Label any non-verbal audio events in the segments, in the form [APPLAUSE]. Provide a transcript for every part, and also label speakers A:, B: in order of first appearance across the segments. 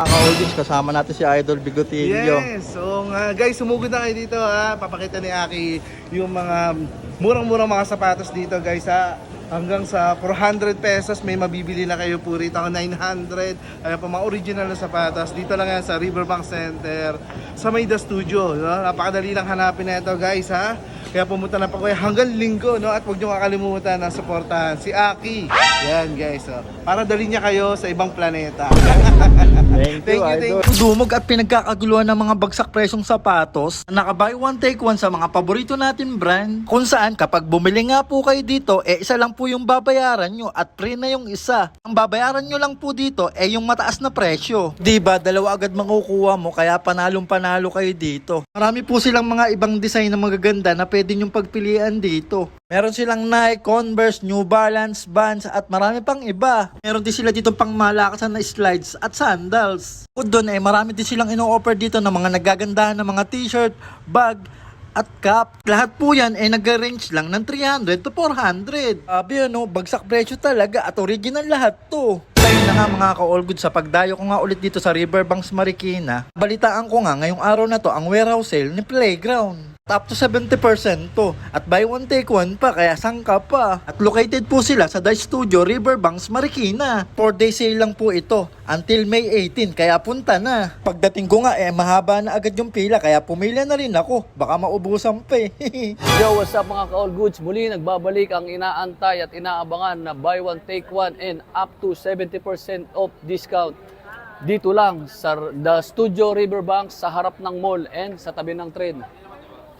A: Mga kasama natin si Idol Bigotillo.
B: Yes! So nga, guys, sumugod na kayo dito ha. Papakita ni Aki yung mga murang-murang mga sapatos dito guys ha. Hanggang sa 400 pesos may mabibili na kayo po rito. Ang 900. Ayan po mga original na sapatos. Dito lang yan sa Riverbank Center. Sa Maida Studio. No? Napakadali lang hanapin na ito guys ha. Kaya pumunta na po kayo hanggang linggo no? At huwag nyo kakalimutan na suportahan si Aki. Yan guys. Oh. Para dali niya kayo sa ibang planeta.
A: Thank [LAUGHS]
B: Thank you, thank you.
A: Dumog at pinagkakaguluhan ng mga bagsak presyong sapatos na naka-buy one take one sa mga paborito natin brand. Kung saan kapag bumili nga po kayo dito, eh isa lang po yung babayaran nyo at free na yung isa. Ang babayaran nyo lang po dito, eh yung mataas na presyo. Di ba dalawa agad makukuha mo kaya panalong panalo kayo dito. Marami po silang mga ibang design na magaganda na pwede nyong pagpilian dito. Meron silang Nike, Converse, New Balance, Vans at marami pang iba. Meron din sila dito pang malakasan na slides at sandals. Bukod doon eh marami din silang ino-offer dito ng mga nagagandahan na mga t-shirt, bag, at cap. Lahat po yan ay nag-range lang ng 300 to 400. Sabi ano, bagsak presyo talaga at original lahat to. Ayun na nga mga ka-all good sa pagdayo ko nga ulit dito sa Riverbanks Marikina. Balitaan ko nga ngayong araw na to ang warehouse sale ni Playground. Up to 70% to. At buy one take one pa, kaya sangka pa. At located po sila sa Dice Studio, Riverbanks, Marikina. 4 day sale lang po ito. Until May 18, kaya punta na. Pagdating ko nga, eh mahaba na agad yung pila, kaya pumila na rin ako. Baka maubusan pa eh. [LAUGHS]
C: Yo, what's up mga ka-all goods? Muli nagbabalik ang inaantay at inaabangan na buy one take one and up to 70% off discount dito lang sa The Studio Riverbank sa harap ng mall and sa tabi ng train.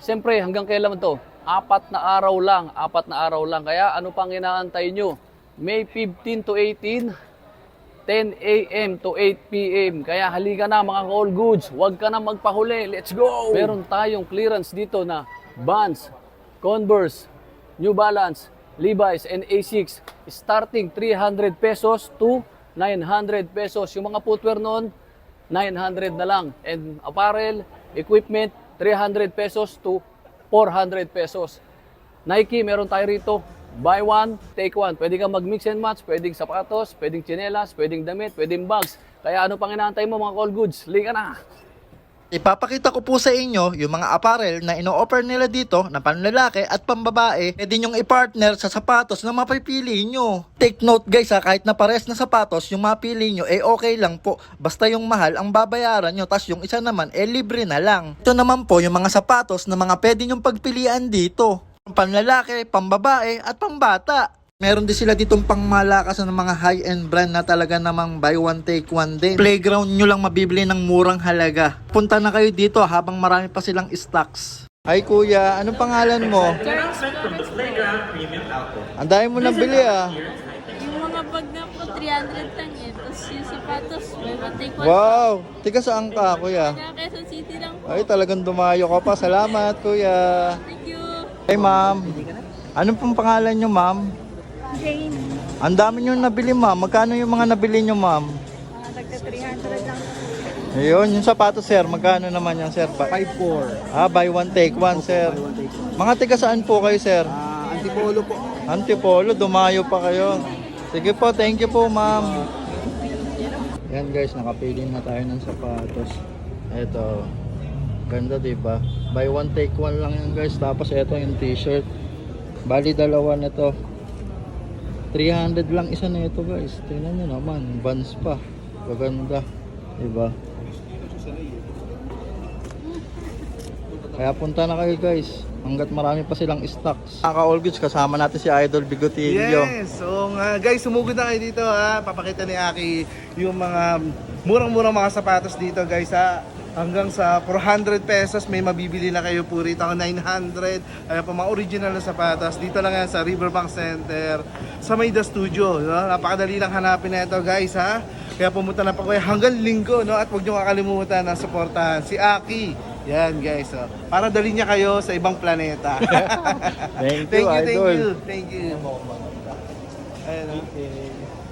C: Siyempre, hanggang kailan to? Apat na araw lang, apat na araw lang. Kaya ano pang inaantay nyo? May 15 to 18, 10 a.m. to 8 p.m. Kaya halika na mga all goods. Huwag ka na magpahuli. Let's go! Meron tayong clearance dito na Vans, Converse, New Balance, Levi's, and A6 starting 300 pesos to 900 pesos. Yung mga footwear noon, 900 na lang. And apparel, equipment, 300 pesos to 400 pesos. Nike, meron tayo rito. Buy one, take one. Pwede kang mag-mix and match. Pwedeng sapatos, pwedeng tsinelas, pwedeng damit, pwedeng bags. Kaya ano pang inaantay mo mga call goods? Lika na!
A: Ipapakita ko po sa inyo yung mga apparel na ino-offer nila dito na panlalaki at pambabae. Pwede nyong i-partner sa sapatos na mapipili nyo. Take note guys ha, kahit na pares na sapatos yung mapili nyo, eh okay lang po. Basta yung mahal ang babayaran nyo, tas yung isa naman, eh libre na lang. Ito naman po yung mga sapatos na mga pwede nyong pagpilian dito. Panlalaki, pambabae at pambata. Meron din sila ditong pangmalakas ng mga high-end brand na talaga namang buy one take one din. Playground nyo lang mabibili ng murang halaga. Punta na kayo dito habang marami pa silang stocks. Hi kuya, anong pangalan mo? Ang dami mo nabili ah.
D: Yung mga bag na po, 300 lang eh. Tapos yung sapatos, may take one.
A: Wow, tiga saan ka kuya?
D: Kaya Quezon City lang po.
A: Ay talagang dumayo ka pa. Salamat kuya.
D: Thank you.
A: Hey ma'am, anong pong pangalan nyo ma'am?
D: Jane,
A: Ang dami nyo nabili ma'am. Magkano yung mga nabili nyo ma'am?
D: nagka 300 lang.
A: Ayun, yung sapatos sir, magkano naman yan sir? 5-4. Ah, buy one take one sir. Mga tiga saan po kayo sir?
B: Ah, Antipolo po.
A: Antipolo, dumayo pa kayo. Sige po, thank you po ma'am. Yan guys, nakapili na tayo ng sapatos. Eto, ganda 'di ba? Buy one take one lang yan guys. Tapos eto yung t-shirt. Bali dalawa na to. 300 lang isa na ito guys. Tingnan nyo naman, Vans pa. Gaganda, 'di ba? Kaya punta na kayo guys. Hanggat marami pa silang stocks. Kaka all goods kasama natin si Idol Bigotillo.
B: Yes. So nga, guys, sumugod na kayo dito ha. Papakita ni Aki yung mga murang-murang mga sapatos dito guys ha. Hanggang sa 400 pesos may mabibili na kayo po rito. Ang 900. Ayan po mga original na sapatos. Dito lang yan sa Riverbank Center. Sa Maida Studio. No? Napakadali lang hanapin na ito guys ha. Kaya pumunta na pa kayo hanggang linggo. No? At huwag nyo kakalimutan na suportahan si Aki. Yan guys. Oh. Para dali niya kayo sa ibang planeta. [LAUGHS]
A: Thank you,
B: thank you, thank
A: Idol.
B: you. Thank you. Ayan, oh.